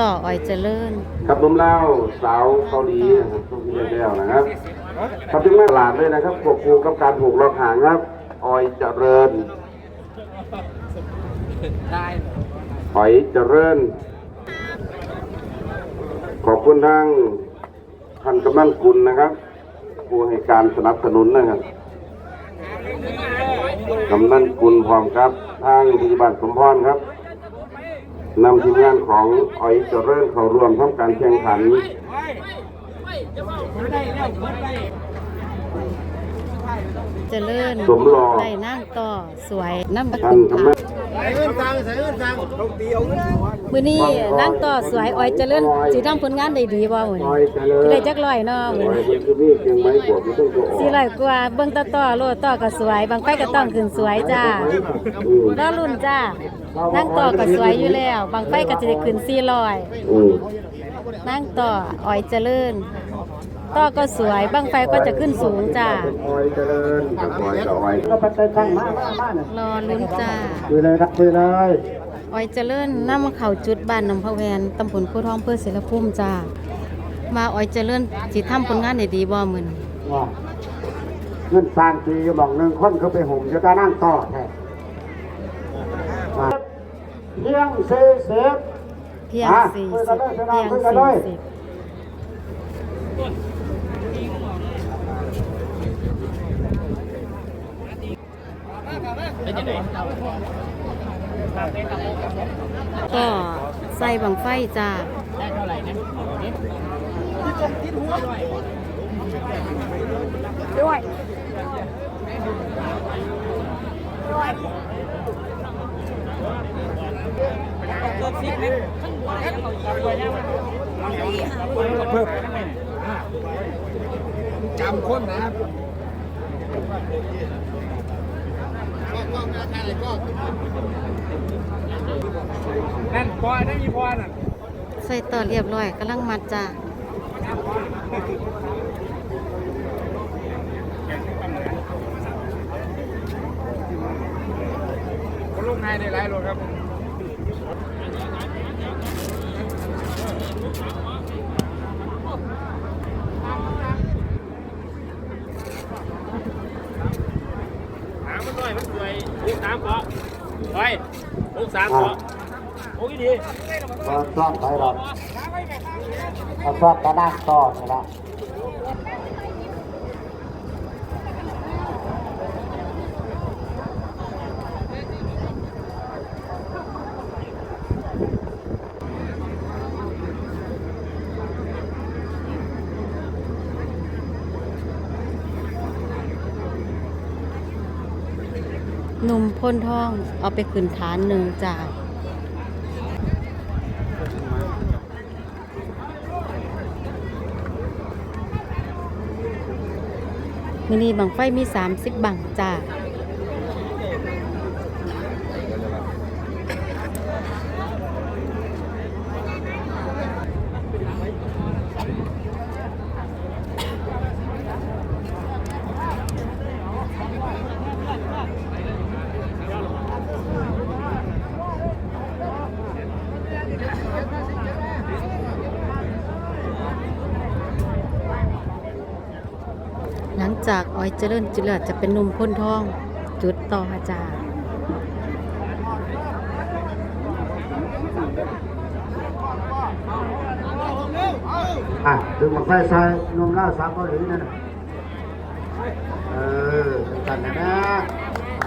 ต่ออ้อยเจริญครับนมเล่าสาวเกาหลีนะครับต้องที่เรียกแล้วนะครับครับถึงแม่หลานเลยนะครับควบคู่กับการผูกล็อกหางครับออยเจริญออยเจริญ ขอบคุณทางท่านกำนันกุลนะครับผู้ให้การสนับสนุนนะครับกำนันกุลพร้อมครับ ทางพยาบาลสมพรครับ นำทีมงานของออยเจริญเข้าร่วมทำการแข่งขัน เจริญสมรอได้นั่งต่อสวยน้ำท่านกำนันมื้อนี้นั่งต่อสวยอ้อยเจริญสิทำผลงานได้ดีบ่มื้ออนี้อยเจริญสิได้จักร้อยเนาะอมื้ออยนี้เป็นคือมีเชียงไม้บวกมีต้องตัวออกสี่ร้อยกว่าเบิ่งต่อต่อโลดต่อก็สวยบางไปก็ต้องขึ้นสวยจ้าอืมรอรุ่นจ้านั่งต่อก็สวยอยู่แล้ว บางไปก็จะได้ขึ้น400อืมนั่งต่ออ้อยเจริญ ต่อก็สวยบางไฟก็จะขึ้นสูงจ้าออยเจริญกับออยกับออยก็ไปไปข้างมามามาเนี่ยรอลุ้นจ้าคุยเลยครับคุยเลยอ้อยเจริญนำเข้าจุดบ้านหนองพะแวนตำบลโพธิ์ทองอำเพื่อศิลภูมิจ้ามาอ้อยเจริญสิทำผลงานได้ดีบ่มื้อนี้ว่าเงินสร้างทีอยู่หมองหนึ่งคนเขาไปห่มจะก็นั่งต่อแท้มาเพียงสี่สิบเพียงอะสี่คุยสิกันบ เลยเพียงคุยกันเลยสี่สิบก็ใส่บังไฟจ้าจำคนนะครับ นั่นพอนั่นมีพอนั่นใส่ต่อเรียบร้อยกำลังมัดจ้าคนลูกนายในไลฟ์รถครับหางมันด้วยมันสวย ลูกสามเกาะไปลูกสามเกาะโอ้ยดี ก็ซ่องไปหรอกเอาซ่อมก็นั่งต่อนี่ละ นุ่มพ่นทองเอาไปขึ้นฐานหนึ่งจ้ามินีบังไฟมี 30 บังจ้า จากอ้อยเจริญจิเลือดจะเป็นหนุ่มพ่นทอง จุดต่อจ้าอะดึงมาไฟใส่นมเหล้าสามเกาหลีนั่นน่ะเออกันนะนะ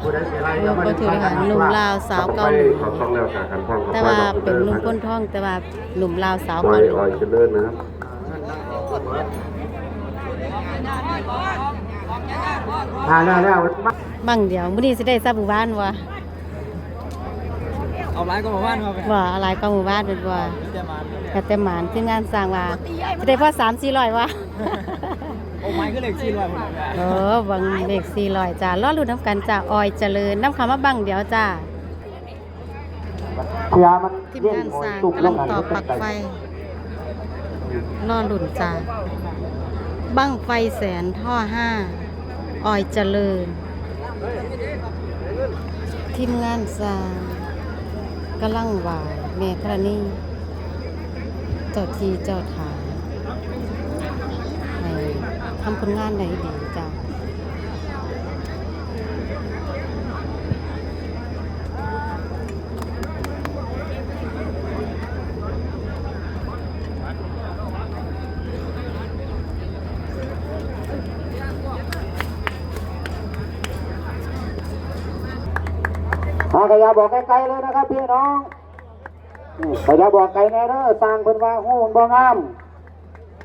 ผู้ใดเสียไรเอก็อไม่ก็ได้ถือว่าหนุ่มลาวสาวเกาหลีขอต้องแล้วการกันพ่องแต่ว่าเป็นหนุ่มพ่นทองแต่ว่าหนุ่มลาวสาวออเกายหลีออยเจริญนะครับ อ่าแล้วแล้วมาบังเดียวมื้อนี้สิได้ซาบูบ้านวะเอาไลฟ์ก็มาบ้านมาไปว่าอะไรก็หมู่บ้านเป็นว่าจะมาก็แต่หมานที่งานสร้างว่าสิได้พอ3 400วะโอ้ไม้ก็เหล็กสี่ร้อยหมดเลยเออบังเด็ก400จ้ารอลุ้นน้ำกันจ้าออยเจริญน้ำคำว่าบังเดียวจ้าเสียมันทีมเย็นงานหัวสร้างตุกกำลังลต่อปลักไฟรอลุ่นจ้าบังไฟแสนท่อห้า ออยเจริญ ทีมงานสร้างกำลังหวายแม่ธรณีเจ้าที่เจ้าทางให้ทำผลงานได้ดีจ้ะหากระยาบอกไกลๆเลยนะครับพี่น้องอืมขอยาบอกไกลแน่เด้อสร้างเพิ่นว่าหูมันบ่งาม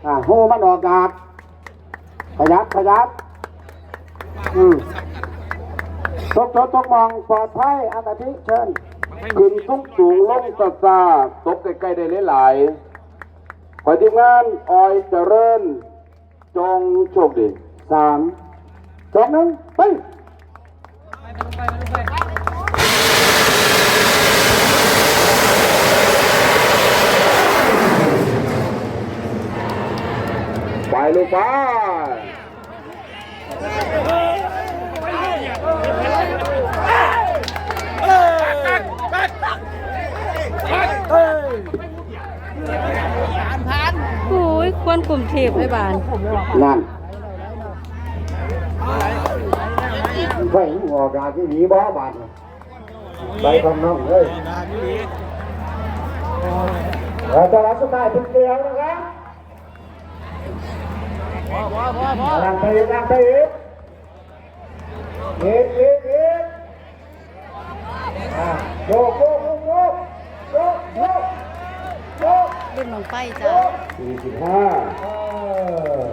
อ่าหูมันออกดาบขยับขยับอืมตกตกตกมองปลอดภัยอากาศเชิญขึ้นสูงสูงลงซาซาตกใกล้ๆได้หลายๆขอทีมงานออยเจริญ จงโชคดีสามสองหนึ่งไป ลูกไปโอ้ยควรกลุ่มเทพเลยบานนั่นไปออกาที่หนีบ่บาดไปทำน้องเลยเราจะรับสไตล์เป็นเกลียวนะครับ ลังไปอีกลังไปอีกอีกอีกอีกอะโยกโยกโยกโยกโยกโยกรุ่นลงไปจ้ะสี่สิบห้าเออ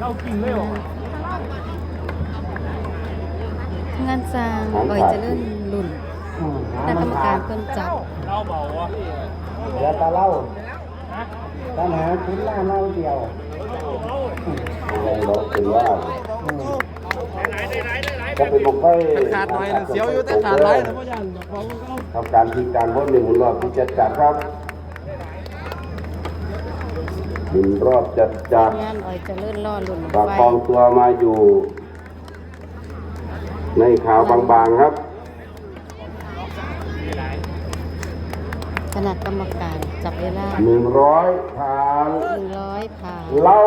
เรากินเลยหรอ งานสร้างอ่อยเจริญรุ่นคณะกรรมการเพิ่นจับเราเบาอะเดี๋ยวตาเล่าปัญหาคุณล่าเล่าเดียวอะไรเราเป็นว่าอืมก็เป็นลงไปขาดหน่อยหนึ่งเสียวอยู่แต่ขาดหลายนะพ่อยันบอกว่าเขาทำการพิการวนหนึ่งหมุนรอบที่จัดจัดครับหนึ่งรอบจัดจัดงานอ่อยเจริญล่อรุ่นลงประไปคองตัวมาอยู่ ในขาวบางๆครับคณะกรรมการจับเวลาหนึ่งร้อยทาน100ผ่านเหล่า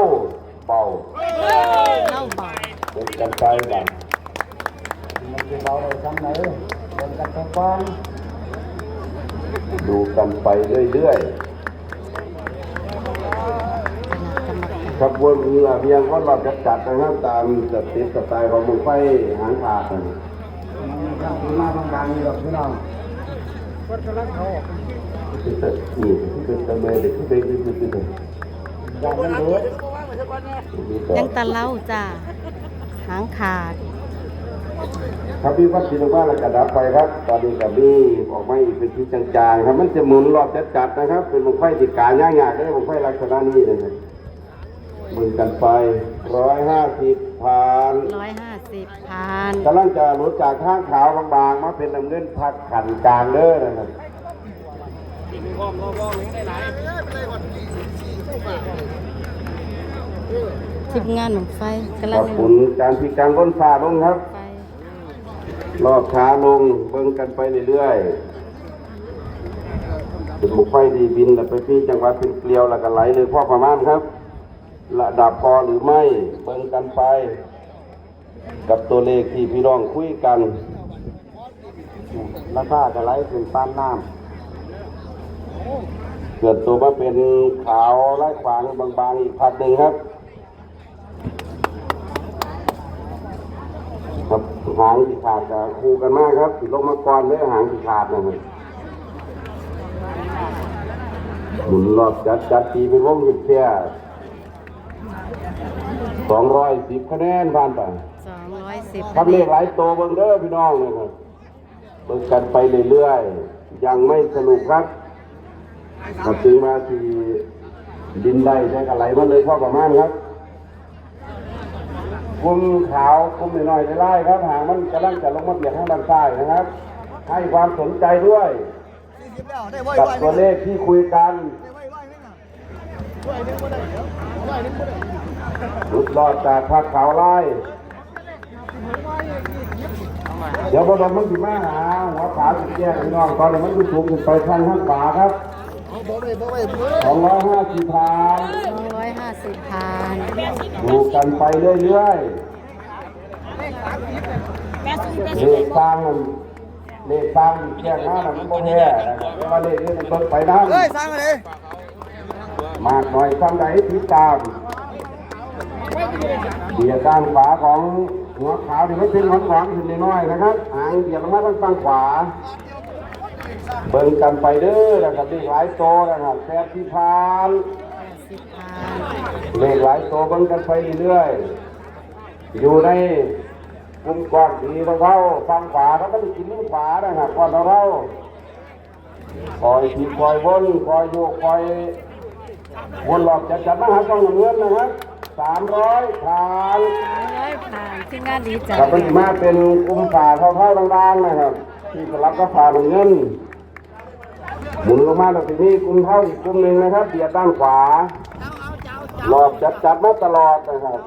เป่าเล่าเบาเป็นกันไปบันมันจะเบาเลยทำไหนเดินกันไปก่อนดูกันไปเรื่อยคณะกรรมการ ๆ ขบวนเรือเพียงก็รอบจัดจัดนะครับตามสเติสไตล์ของมึงไฟหางขาดนะมันมีข้างที่มาบางๆนี่หรอกพี่น้องที่เกิดนี่ที่เกิดตะเมยเด็กที่เป็นที่เป็นที่เป็นยากมันเบิดยังตะเล่าจ้าหางขาดครับพี่วัดศิลปะและกระดับไปครับ ตอนนี้กับนี่ออกมาอีกเป็นที่จางๆครับ มันจะหมุนรอบจัดๆนะครับ เป็นมึงไฟติดกายากๆได้มึงไฟลักษณะนี้เลย หมุนกันไปร้อยห้าสิบผ่าน150ผ่านกำลังจะหลุดจากข้างขาวบางๆมาเป็นน้ำเงินพักขันกลางเด้อนะครับกินพร้อมรอบๆนี้ได้หลายทีมงานหนุ่มไฟกำขลังอบคุณการพิการก้นฟ้าลงครับไฟรอบขาลงเบิ่งกันไปเรื่อยๆเป็นบุกไฟดีบินแล้วไปที่จังหวัดเป็นเกลียวแล้วก็ไหลเลยพ่อประมาณครับ ระดับพอหรือไม่เบิ่งกันไป กับตัวเลขที่พี่น้องคุยกันราคาจะไหลขึ้นตามน้ำเกิดตัวมาเป็นขาวไล่ขวางบางๆอีกพักหนึ่งครับครับหางที่ขาดกับคู่กันมากครับสิลงมาก่อนเลยหางที่ขาดนะครับหมุนรอบจัดจัดตีเป็นวงหยุดแค่ สองร้อยสิบคะแนนผ่านไป210ทำเลขหลายโตวเบิ่งเด้อพี่น้องเลยครับเบิ่งกันไปเรื่อยๆ ยังไม่สนุกครับมาถึงมาที่ดินได้ได้กันไหลมาเลยพ่อประมาณครับคุมขาวคุมหน่อยๆไล่ๆครับ หางมันกำลังจะลงมาเบียดทางด้านซ้ายนะครับ ให้ความสนใจด้วยกับตัวเลขที่คุยกัน ลุดรอดจากภาคขาวไล่เดี๋ยวบดมมันสิมาหาหัวขาสุดแย่พี่น้องตอนนี้มันคือสูงขึ้นไปทางข้างขวาครับสองร้อยห้าสิบทาง250พานดูกันไปเรื่อยๆเลขสร้างมันเลขสร้างแค่หน้าน่ะมันบ่แย่นะครับแต่ว่าเลขนี้มันเบิ่งไปน้ำเฮ้ยสร้างมาเลยมากหน่อยซ้ำใดติดตาม เบียดด้านขวาของหัวขาวที่มันเป็นหอนหวานขึ้นน้อยๆนะครับหางเบียดลงมาทางฝั่งขวา เบิ่งกันไปเด้อนะครับเลขหลายโตนะครับแปดที่พาน10พานเลขหลายโตเบิ่งกันไปเรื่อยๆอยู่ในกลุ่มก้อนสีของเขาฝั่งขวาเขาก็ไปกินนิ้วขวานะครับก้อนของเราคอยทีคอยวนคอยโยกคอยวนหลอกจะจัดมาหาต้องเงินนะครับ สามร้อยทาง300พานที่งานดีใจกับเป็นมาเป็นกลุ่มฝ่าเท่าๆดังๆนะครับ ที่สลับกับฝ่าเงินหมุนลงมาตรงนี้กลุ่มเท่าอีกกลุ่มหนึ่งนะครับเบียดด้านขวาหลอกจัดจัดมาตลอดนะครับ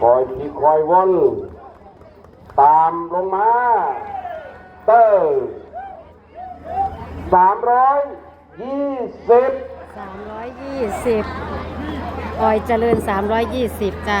คอยทีคอยวนตามลงมา เตอร์สามร้อยยี่สิบ320อ อยเจริญ 320จ้า